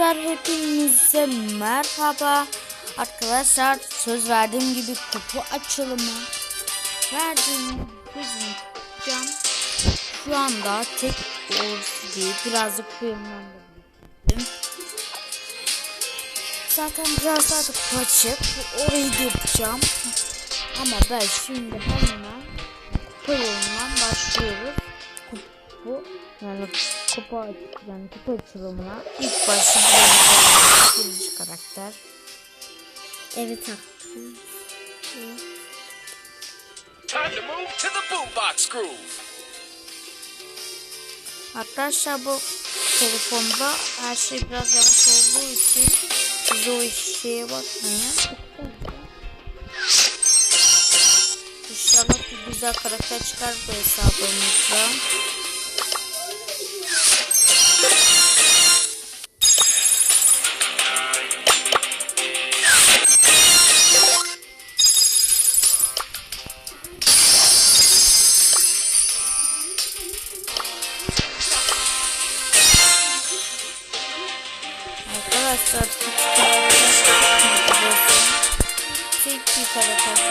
Arkadaşlar hepinize merhaba. Arkadaşlar söz verdiğim gibi kutu açılımı verdiğim kızım can şu anda tek olsun diye birazcık kıyımlandım. Zaten biraz daha da kutu orayı da yapacağım. Ama ben şimdi hemen. Bu yani kupa yani kupa açılımına ilk başta birinci karakter. Evet haklısın. Time to move to the boombox groove. Arkadaşlar bu telefonda her şey biraz yavaş olduğu için siz o şeye bakmayın. İnşallah bir güzel karakter çıkar bu hesabımızda. Arkadaşlar tek bir karakter.